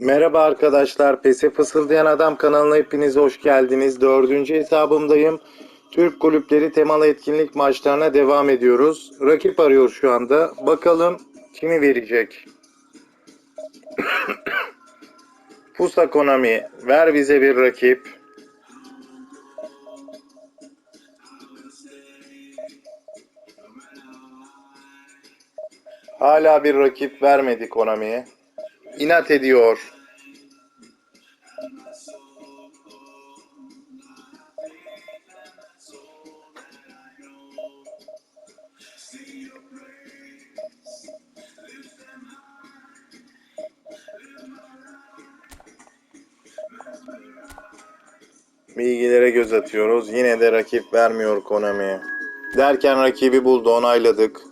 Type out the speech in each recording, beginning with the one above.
Merhaba arkadaşlar, Pesi Fısıldayan Adam kanalına hepiniz hoş geldiniz. Dördüncü hesabımdayım. Türk kulüpleri temalı etkinlik maçlarına devam ediyoruz. Rakip arıyor şu anda. Bakalım kimi verecek? Pusa Konami, ver bize bir rakip. Hala bir rakip vermedi Konami'ye. İnat ediyor. Bilgilere göz atıyoruz. Yine de rakip vermiyor Konami. Derken rakibi buldu, onayladık.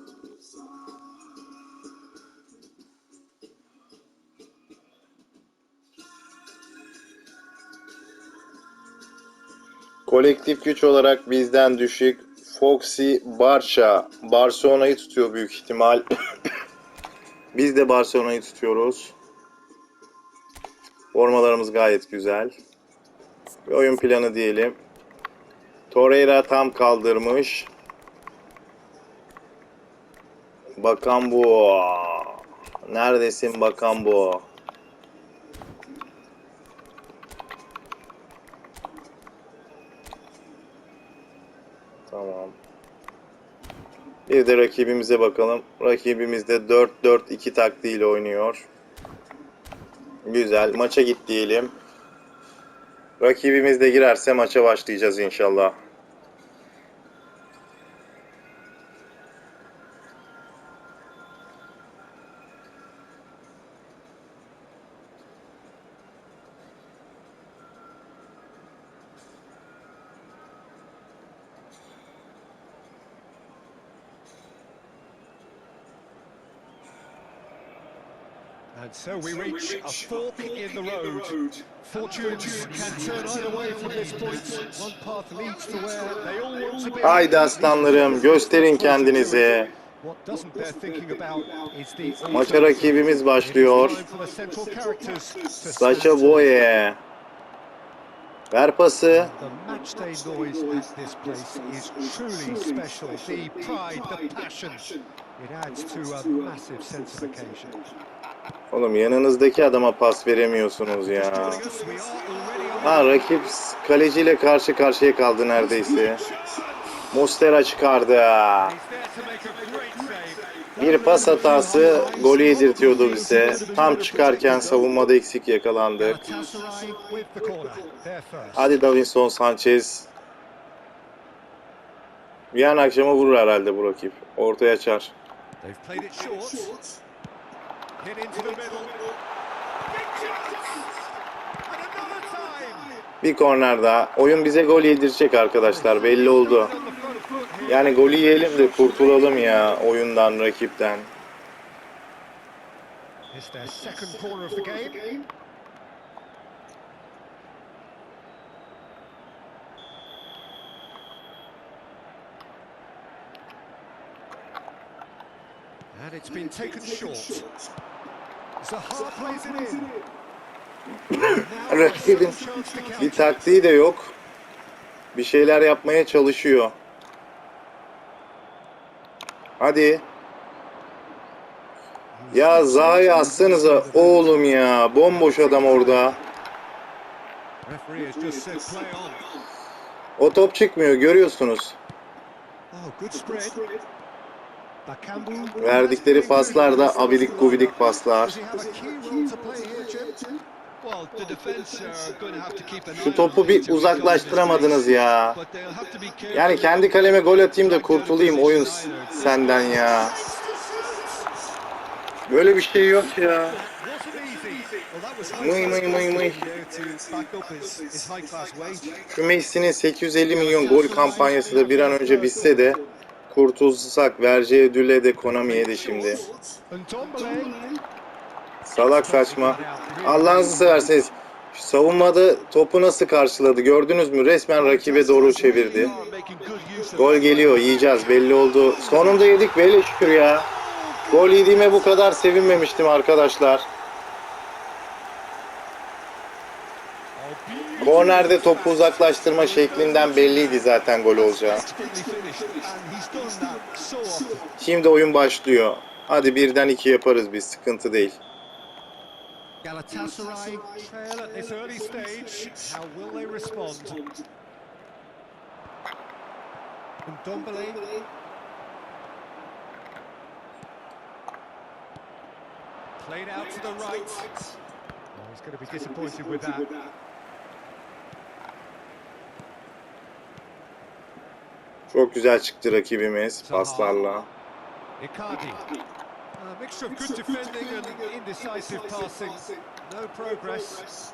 Kolektif güç olarak bizden düşük. Foxy Barça. Barcelona'yı tutuyor büyük ihtimal. Biz de Barcelona'yı tutuyoruz. Formalarımız gayet güzel. Bir oyun planı diyelim. Torreira tam kaldırmış. Bakan bu. Neredesin bakan bu? Tamam. Bir de rakibimize bakalım. Rakibimiz de 4-4-2 taktiğiyle oynuyor. Güzel. Maça git diyelim. Rakibimiz de girerse maça başlayacağız inşallah. And so we reach a fork in the road. Fortunes can turn either way from this point. One path leads to where they all want to be. Haydi aslanlarım gösterin kendinizi. Maça rakibimiz başlıyor. Saça Boye. Ver pası. Oğlum yanınızdaki adama pas veremiyorsunuz ya. Ha rakip kaleciyle karşı karşıya kaldı neredeyse. Mustera çıkardı. Bir pas hatası golü yedirtiyordu bize. Tam çıkarken savunmada eksik yakalandık. Hadi Davinson Sanchez. An akşama vurur herhalde bu rakip. Ortaya açar. Bir korner daha. Oyun bize gol yedirecek arkadaşlar. Belli oldu. Yani golü yiyelim de kurtulalım ya oyundan, rakipten. And it's been taken short. Rakibin bir taktiği de yok. Bir şeyler yapmaya çalışıyor. Hadi. Ya Zaha'yı atsanıza oğlum ya. Bomboş adam orada. O top çıkmıyor görüyorsunuz. Oh, good spread. Verdikleri paslar da abidik gubidik paslar. Şu topu bir uzaklaştıramadınız ya. Yani kendi kaleme gol atayım da kurtulayım oyun senden ya. Böyle bir şey yok ya. Mıy mıy mıy mıy. Şu Messi'nin 850 milyon gol kampanyası da bir an önce bitse de kurtulsak vereceği ödülle de Konami'ye de şimdi. Salak saçma. Allah'ınızı severseniz şu savunmada topu nasıl karşıladı gördünüz mü? Resmen rakibe doğru çevirdi. Gol geliyor yiyeceğiz belli oldu. Sonunda yedik böyle şükür ya. Gol yediğime bu kadar sevinmemiştim arkadaşlar. Kornerde topu uzaklaştırma şeklinden belliydi zaten gol olacağı. Şimdi oyun başlıyor. Hadi birden iki yaparız biz. Sıkıntı değil. Played out to the right. Oh, he's going to be disappointed with that. Çok güzel çıktı rakibimiz paslarla. Progress.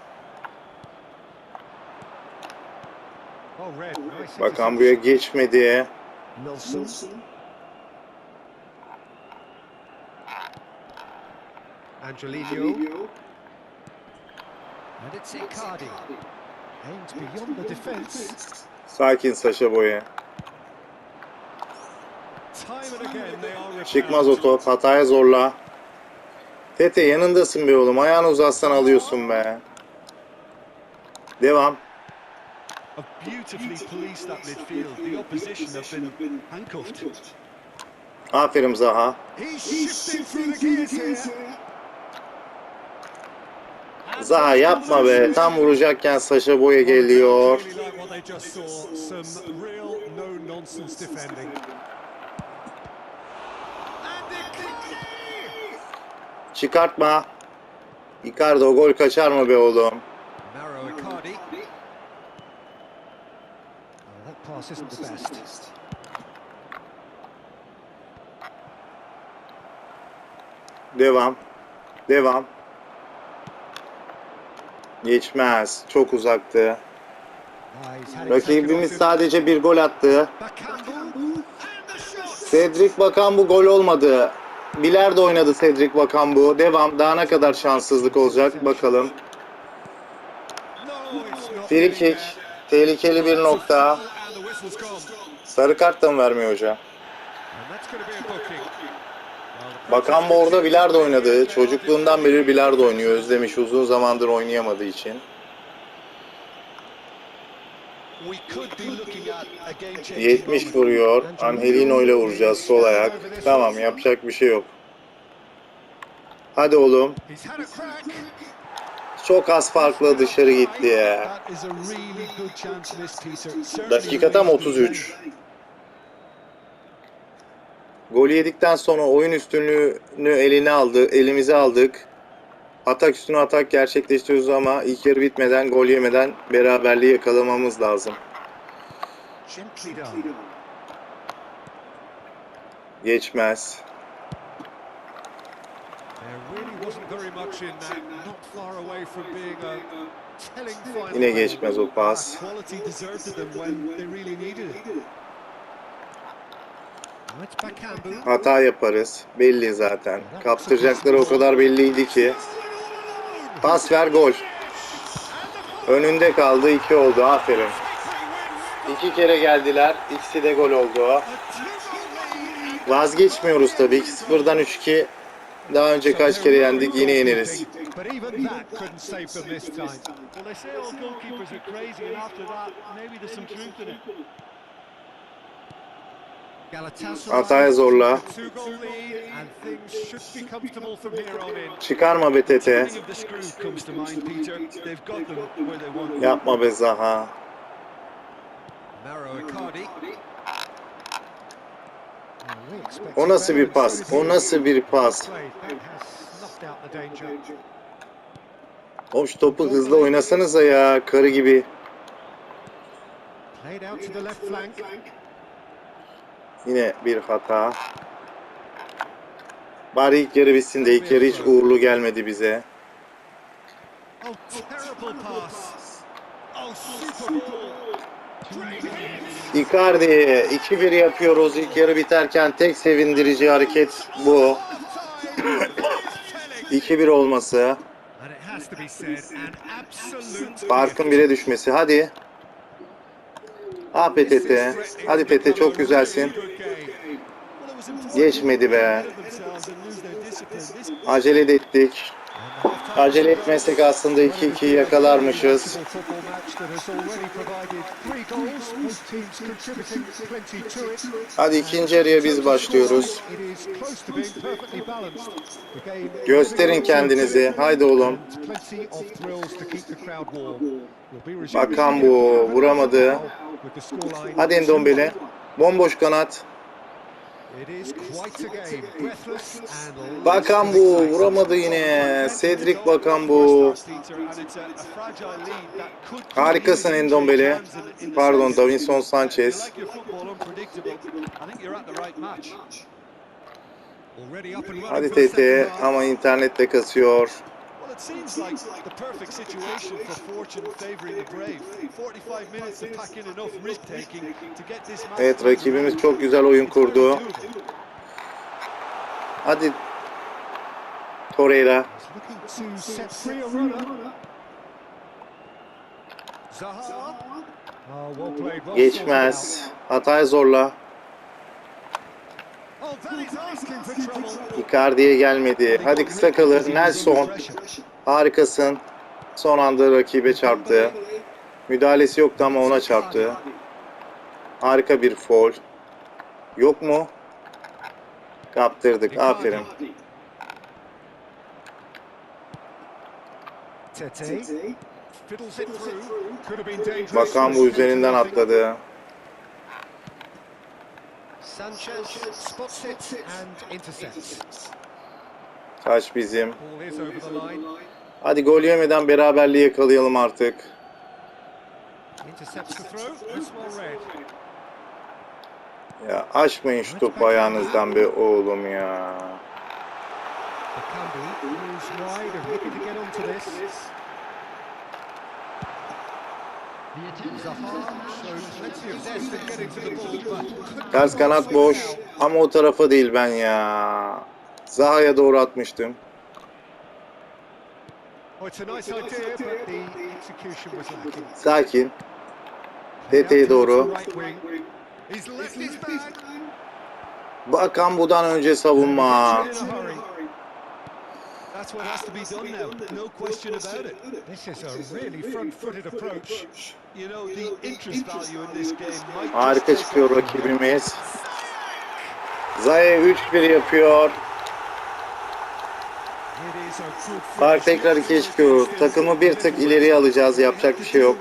Oh, Bakan buraya geçmedi. Milson. Angelino. And it's Icardi. Aimed beyond the defence. Sakin Saşa Boya. Time and again they are Çıkmaz o top. Hataya zorla. Tete yanındasın be oğlum. Ayağını uzatsan alıyorsun be. Devam. Aferin Zaha. Zaha yapma be. Tam vuracakken Saşa Boya geliyor. Really like what they just saw. Some real no-nonsense defending. And Icardi! Çıkartma. Icardi o gol kaçar mı be oğlum? Oh. Devam. Devam. Geçmez. Çok uzaktı. Rakibimiz sadece bir gol attı. Cedric Bakan bu gol olmadı. Bilardo oynadı Cedric Bakan bu. Devam. Daha ne kadar şanssızlık olacak bakalım. Free kick. Tehlikeli bir nokta. Sarı kart da mı vermiyor hoca? Bakan bu orada bilardo oynadı. Çocukluğundan beri bilardo oynuyor. Özlemiş uzun zamandır oynayamadığı için. We could be looking at a game-changing 70 moment. vuruyor. Angelino ile vuracağız sol ayak. Tamam yapacak bir şey yok. Hadi oğlum. Çok az farklı dışarı gitti ya. Dakika tam remains 33. Golü yedikten sonra oyun üstünlüğünü eline aldı, elimize aldık. Atak üstüne atak gerçekleştiriyoruz ama ilk yarı bitmeden, gol yemeden beraberliği yakalamamız lazım. Geçmez. Yine geçmez o pas. Hata yaparız. Belli zaten. Kaptıracakları o kadar belliydi ki. Pas ver gol. Önünde kaldı. iki oldu. Aferin. İki kere geldiler. İkisi de gol oldu. Vazgeçmiyoruz tabii. 2-0'dan 3-2. Daha önce kaç kere yendik yine yeneriz. On in. Çıkarma be. Yapma be Zaha. O nasıl bir pas? O nasıl bir pas? Şu topu hızlı oynasanıza ya. Karı gibi. Played out to the left flank. Yine bir hata. Bari ilk yarı bitsin de ilk yarı hiç uğurlu gelmedi bize. Icardi 2-1 yapıyoruz ilk yarı biterken tek sevindirici hareket bu. Time. It's telling. 2-1 olması. Farkın bire düşmesi. Hadi. Ah PTT. Hadi PT çok güzelsin. Geçmedi be. Acele ettik. Acele etmesek aslında 2-2'yi yakalarmışız. Hadi ikinci yarıya biz başlıyoruz. Gösterin kendinizi. Haydi oğlum. Bakan bu vuramadı. Hadi Endombele. Bomboş kanat. It is quite a game. Breathless and Bakan bu vuramadı yine. Cedric Bakan bu. Harikasın Endombele. Pardon Davinson Sanchez. Hadi TT ama internette kasıyor. Well, it seems like the perfect situation for fortune favouring the brave. 45 minutes to pack in enough risk taking to get this match. Evet rakibimiz çok güzel oyun kurdu. Hadi Torreira. Geçmez. Hatay zorla. sorted out. Oh, that is asking for trouble. Icardi'ye gelmedi. Hadi kısa kalır. Nelson. Harikasın. Son anda rakibe çarptı. Müdahalesi yoktu ama ona çarptı. Harika bir foul. Yok mu? Kaptırdık. Aferin. Bakan bu üzerinden atladı. Sanchez spots it and intercepts. Taç bizim. Hadi gol yemeden beraberliği yakalayalım artık. Ya açmayın şu topu ayağınızdan be oğlum ya. Ters kanat boş ama o tarafa değil ben ya. Zaha'ya doğru atmıştım. Sakin. TT'ye doğru. Bakan budan önce savunma. That's what has to be done now. No question about it. This is a really front-footed approach. You know, the interest value in this game might Harika çıkıyor rakibimiz. Zaye 3-1 yapıyor. Fark tekrar 2'ye çıkıyor. Takımı bir tık ileriye alacağız. Yapacak bir şey yok.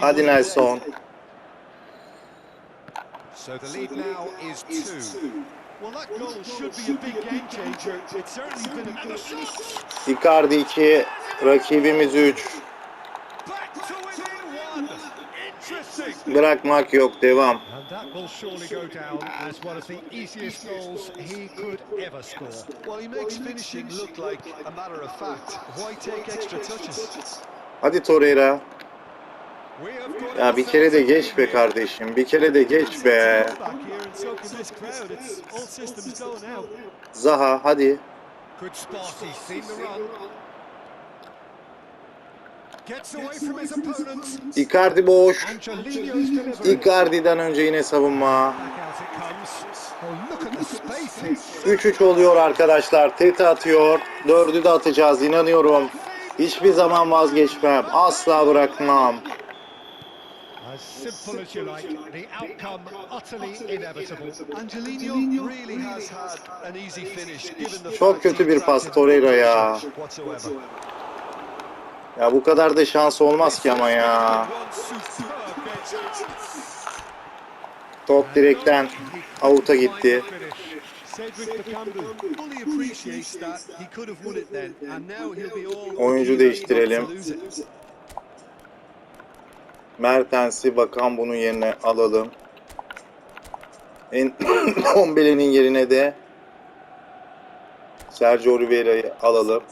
Hadi Nelson. So the lead now is two. Well, that goal should be a big game changer. It's certainly been a good Icardi 2, rakibimiz 3. Back to within one. Interesting. Bırakmak yok, devam. And that will surely go down as one of the easiest goals he could ever score. Well, he makes finishing look like a matter of fact. Why take extra touches? Hadi Torreira. Ya bir kere de geç be kardeşim. Bir kere de geç be. Zaha hadi. Icardi boş. Icardi'den önce yine savunma. Back out it comes. Oh, look at the space here. 3-3 oluyor arkadaşlar. Tete atıyor. Dördü de atacağız inanıyorum. Hiçbir zaman vazgeçmem. Asla bırakmam. As simple as you like, the outcome utterly inevitable. Angelino really has had an easy finish given the Çok kötü bir pas Torreira ya. Ya bu kadar da şans olmaz ki ama ya. Top direkten avuta gitti. Oyuncu değiştirelim. Mertens'i bakan bunun yerine alalım. En Dombele'nin yerine de Sergio Oliveira'yı alalım.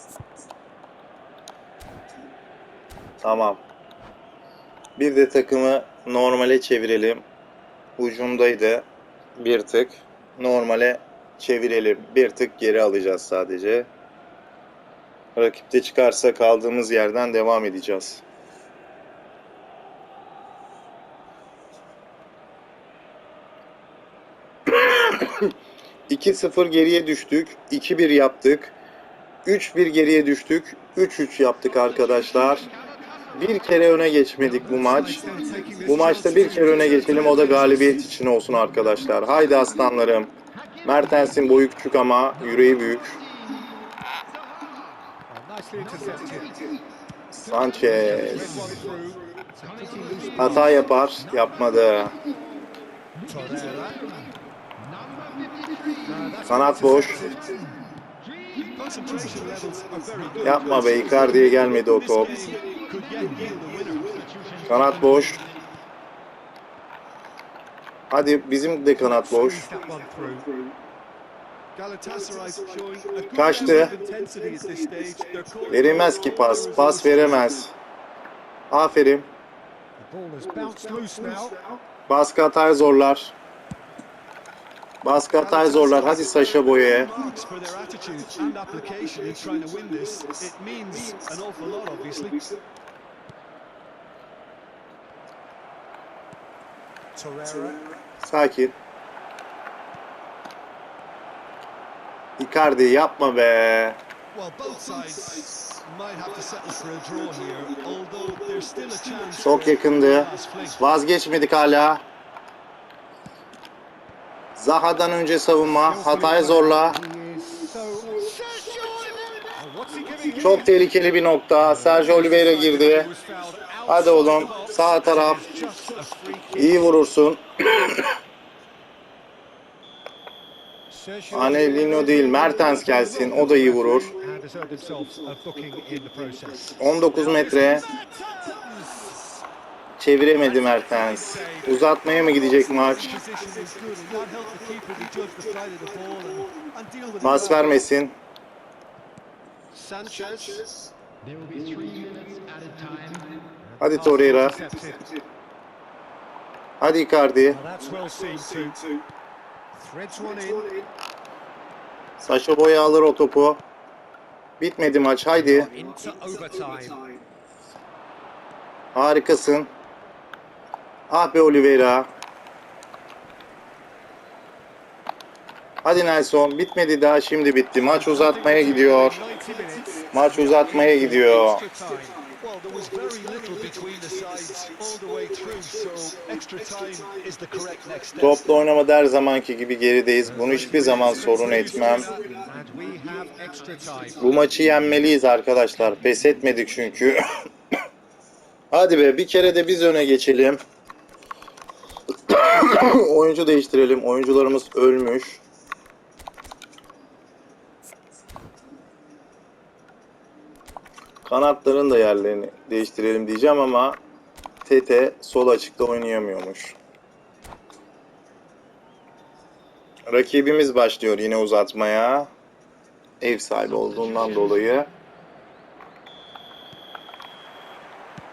Tamam. Bir de takımı normale çevirelim. Ucundaydı. Bir tık. Normale çevirelim. Bir tık geri alacağız sadece. Rakipte çıkarsa kaldığımız yerden devam edeceğiz. 2-0 geriye düştük. 2-1 yaptık. 3-1 geriye düştük. 3-3 yaptık arkadaşlar. Bir kere öne geçmedik bu maç. Bu maçta bir kere öne geçelim. O da galibiyet için olsun arkadaşlar. Haydi aslanlarım. Mertens'in boyu küçük ama yüreği büyük. Sanchez. Hata yapar. Yapmadı. Kanat boş. Yapma be Icardi'ye gelmedi o top. Kanat boş. Hadi bizim de kanat boş. Kaçtı. for ki pas. Pas veremez. Aferin. Baskı atar zorlar. Baskı atar zorlar. Hadi Saşa Boya'ya. Sakin. Icardi yapma be. Çok yakındı. Vazgeçmedik hala. Zaha'dan önce savunma. Hatayı zorla. Çok tehlikeli bir nokta. Sergio Oliveira girdi. Hadi oğlum. Sağ taraf. İyi vurursun. Anelino değil. Mertens gelsin. O da iyi vurur. And has earned himself a booking in the process. 19 metre. Çeviremedi Mertens. Uzatmaya mı gidecek maç? Pas vermesin. Hadi Torreira. Hadi Icardi. Saşa Boya alır o topu. Bitmedi maç. Haydi. Harikasın. Ah be Oliveira. Hadi Nelson. Bitmedi daha şimdi bitti. Maç uzatmaya gidiyor. 90 minutes. Maç uzatmaya gidiyor. Topla oynamada her zamanki gibi gerideyiz. Bunu hiçbir zaman sorun etmem. Bu maçı yenmeliyiz arkadaşlar. Pes etmedik çünkü. Hadi be bir kere de biz öne geçelim. Oyuncu değiştirelim. Oyuncularımız ölmüş. Kanatların da yerlerini değiştirelim diyeceğim ama Tete sol açıkta oynayamıyormuş. Rakibimiz başlıyor yine uzatmaya. Ev sahibi olduğundan dolayı.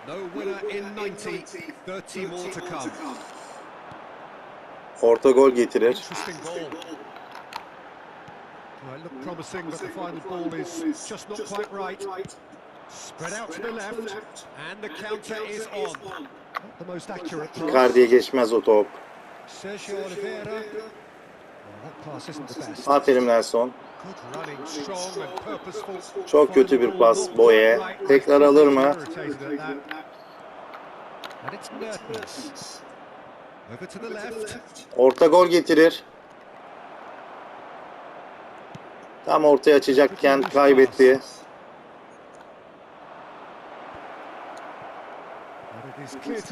No winner in 90. 30 more to come. Orta gol getirir. Icardi'ye geçmez o top. Aferin Nelson. Çok kötü bir pas Boye. Tekrar alır mı? Orta gol getirir. Tam ortaya açacakken kaybetti. Clear its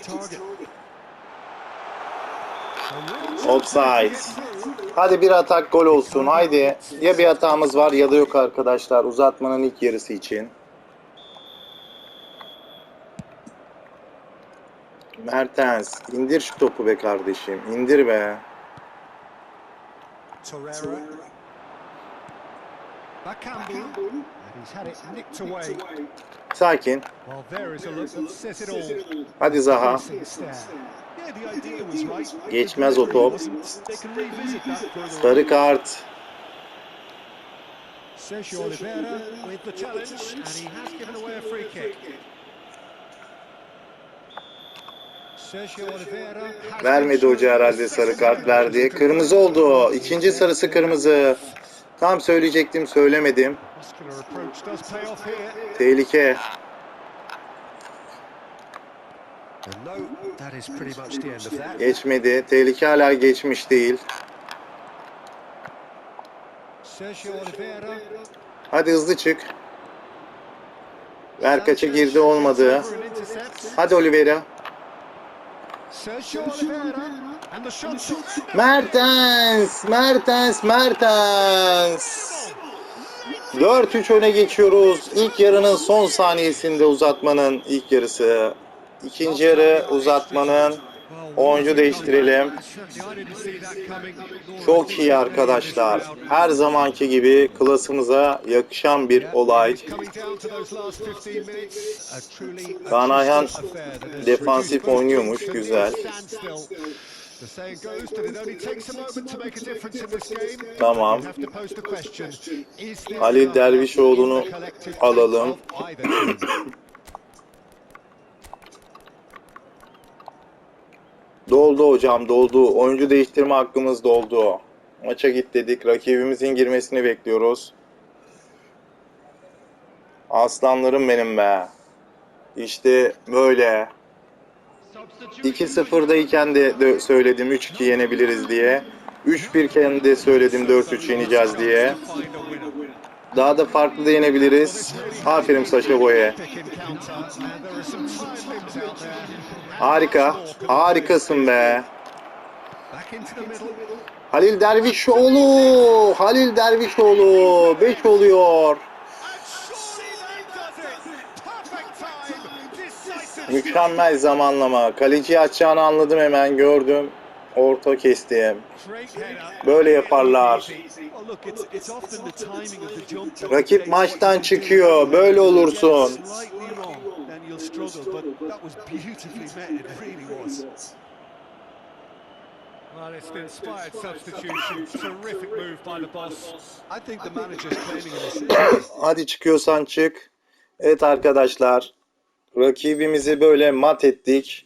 target. Offside. Hadi bir atak gol olsun. Haydi. Ya bir hatamız var ya da yok arkadaşlar. Uzatmanın ilk yarısı için. Mertens indir şu topu be kardeşim. İndir be. Sakin. Hadi Zaha. Geçmez o top. Sarı kart. Sergio Oliveira with the challenge, and he has given away a free kick. Sergio Oliveira has Vermedi hoca herhalde sarı kart verdi. Kırmızı oldu. İkinci sarısı kırmızı. Tam söyleyecektim söylemedim. Tehlike. Geçmedi. Tehlike hala geçmiş değil. Hadi hızlı çık. Ver kaça girdi olmadı. Hadi Oliveira. Sergio Oliveira. And the shot. Mertens, Mertens, Mertens. 4-3 öne geçiyoruz. İlk yarının son saniyesinde uzatmanın ilk yarısı. İkinci yarı uzatmanın oyuncu değiştirelim. Çok iyi arkadaşlar. Her zamanki gibi klasımıza yakışan bir olay. Kaan defansif oynuyormuş, güzel. Tamam. Halil Dervişoğlu'nu alalım. Doldu hocam doldu. Oyuncu değiştirme hakkımız doldu. Maça git dedik. Rakibimizin girmesini bekliyoruz. Aslanlarım benim be. İşte böyle. 2-0'dayken de, söyledim 3-2 yenebiliriz diye. 3-1 iken de söyledim 4-3 yeneceğiz diye. Daha da farklı da yenebiliriz. Aferin Saşa Boy'a. Harika. Harikasın be. Halil Dervişoğlu. Halil Dervişoğlu. 5 oluyor. Mükemmel zamanlama. Kaleci açacağını anladım hemen gördüm. Orta kestim. Böyle yaparlar. Rakip maçtan çıkıyor. Böyle olursun. Well, it's an inspired substitution. Terrific move by the boss. I think the manager's claiming assist. Hadi çıkıyorsan çık. Evet arkadaşlar. Rakibimizi böyle mat ettik.